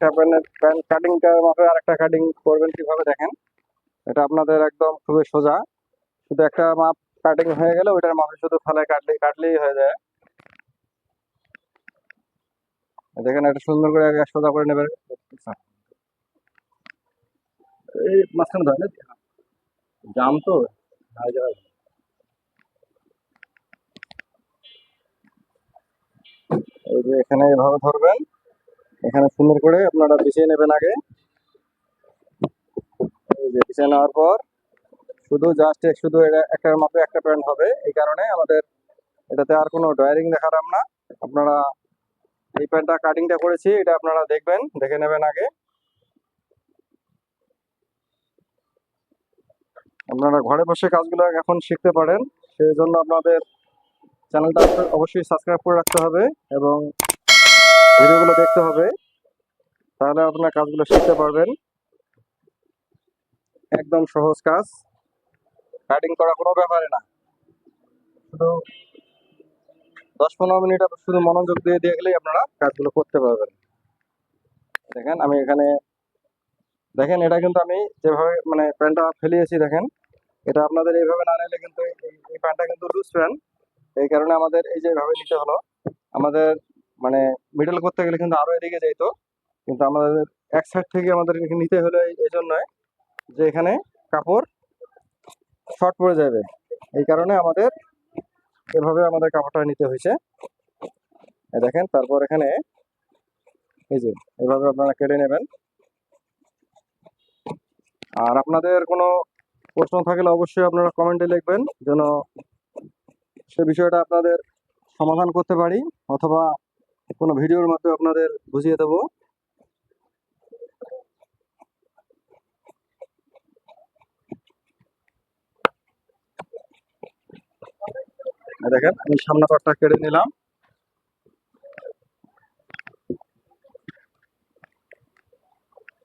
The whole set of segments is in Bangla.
একটা প্যান্ট কাটিংটা মাপে আর একটা কাটিং করবেন কীভাবে দেখেন? এটা আপনাদের একদম খুবই সোজা। শুধু একটা মাপ কাটিং হয়ে গেলে ওইটার মাপে শুধু ফালায় কাটলে কাটলেই হয়ে যায়। দেখেন, এটা সুন্দর করে সোজা করে নেবেন। এই মাঝখানে ধরেন জাম তো? এই যে এখানে এভাবে ধরবেন। এখানে সুন্দর করে আপনারা বিছিয়ে নেবেন আগে। এই যে বিছিয়ে নেওয়ার পর শুধু জাস্ট শুধু এটা একটার মাপে একটা প্যান্ট হবে। এই কারণে আমাদের এটাতে আর কোনো ডয়ারিং দেখালাম না। আপনারা এই প্যান্টটা কাটিংটা করেছি, এটা আপনারা দেখবেন, দেখে নেবেন আগে। আপনারা ঘরে বসে কাজগুলো এখন শিখতে পারেন। সেই জন্য আপনাদের চ্যানেলটা অবশ্যই সাবস্ক্রাইব করে রাখতে হবে এবং ভিডিওগুলো দেখতে হবে। তাহলে আপনার কাজগুলো শিখতে পারবেন। একদম সহজ কাজ। কাটিং করা কোনো ব্যাপারে না। শুধু দশ পনেরো মিনিট শুধু মনোযোগ দিয়ে দেখলেই আপনারা কাজগুলো করতে পারবেন। দেখেন, আমি এখানে দেখেন, এটা কিন্তু আমি যেভাবে মানে প্যান্টটা ফেলিয়েছি, দেখেন, এটা আপনাদের এইভাবে না নিলে কিন্তু এই- প্যান্টটা কিন্তু লুজ প্যান্ট এই কারণে আমাদের এই যে এভাবে নিতে হলো, আমাদের মানে মিডল করতে গেলে কিন্তু আরও এদিকে যাইতো। কিন্তু আমাদের এক সাইড থেকে আমাদের নিতে হলো এই- এই জন্য যে এখানে কাপড় শর্ট পড়ে যাবে। এই কারণে আমাদের এভাবে আমাদের কাপড়টা নিতে হয়েছে। দেখেন, তারপর এখানে এই যে, এভাবে আপনারা কেটে নেবেন। আর আপনাদের কোনো প্রশ্ন থাকলে অবশ্যই আপনারা কমেন্টে লিখবেন, যেন সে বিষয়টা আপনাদের সমাধান করতে পারি, অথবা কোনো ভিডিওর মাধ্যমে আপনাদের বুঝিয়ে দেবো। দেখেন, আমি সামনে পাটটা কেটে নিলাম।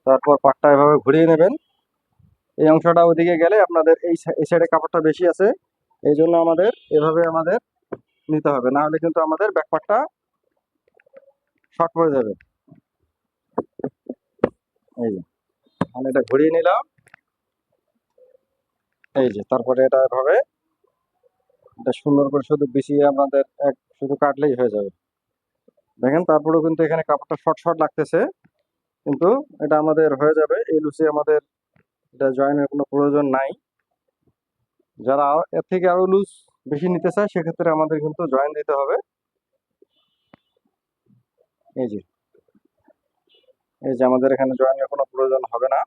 তারপর পাটটা এভাবে ঘুরিয়ে নেবেন। এই অংশটা ওদিকে গেলে আপনাদের এই এই সাইডে কাপড়টা বেশি আছে, এই জন্য আমাদের এভাবে আমাদের নিতে হবে। না হলে কিন্তু আমাদের ব্যাক পার্টটা শর্ট পড়ে যাবে। এই যে আমি এটা ঘুরিয়ে নিলাম। এই যে, তারপরে এটা এভাবে এটা সুন্দর করে শুধু বিছিয়ে আমাদের এক, শুধু কাটলেই হয়ে যাবে। দেখেন, তারপরেও কিন্তু এখানে কাপড়টা শর্ট শর্ট লাগতেছে। কিন্তু এটা আমাদের হয়ে যাবে। এই লুচি আমাদের, এটা জয়েনের কোনো প্রয়োজন নাই। যারা এর থেকে আরও লুজ বেশি নিতে চায়, সেক্ষেত্রে আমাদের কিন্তু জয়েন দিতে হবে। এই যে। এই যে আমাদের এখানে জয়েনের কোনো প্রয়োজন হবে না।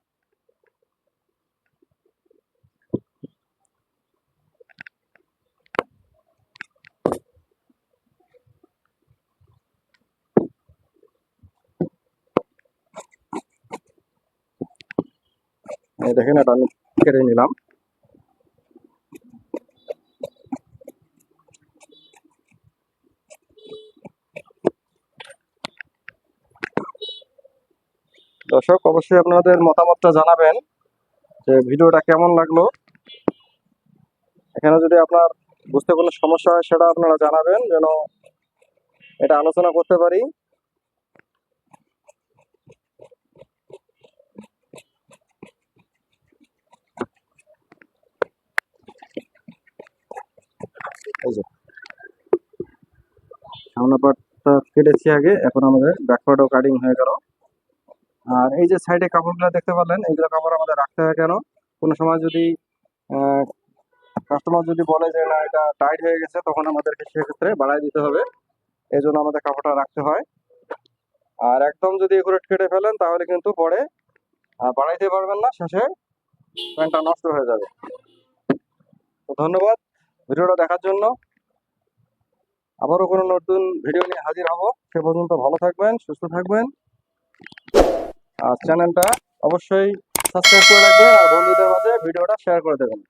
দেখেন এটা আমি কেটে নিলাম। দর্শক, অবশ্যই আপনাদের মতামতটা জানাবেন যে ভিডিওটা কেমন লাগল। এখানে যদি আপনার বুঝতে কোনো সমস্যা হয়, সেটা আপনারা জানাবেন, যেন এটা আলোচনা করতে পারি। সামনে পাটটা কেটেছি আগে, এখন আমাদের ব্যাক পার্টও কাটিং হয়ে গেল। আর এই যে সাইডে কাপড়গুলো দেখতে পারলেন, এইগুলো কাপড় আমাদের রাখতে হয় কেন? কোনো সময় যদি কাস্টমার যদি বলে যে না, এটা টাইট হয়ে গেছে, তখন আমাদেরকে সেক্ষেত্রে বাড়াই দিতে হবে। এই জন্য আমাদের কাপড়টা রাখতে হয়। আর একদম যদি একুরেট কেটে ফেলেন, তাহলে কিন্তু পরে বাড়াইতে পারবেন না, শেষে প্যান্টটা নষ্ট হয়ে যাবে। তো ধন্যবাদ ভিডিওটা দেখার জন্য। আবারও কোনো নতুন ভিডিও নিয়ে হাজির হব। সে পর্যন্ত ভালো থাকবেন, সুস্থ থাকবেন। আর চ্যানেলটা অবশ্যই সাবস্ক্রাইব করে রাখবেন আর বন্ধুদের মাঝে ভিডিওটা শেয়ার করে দেবেন।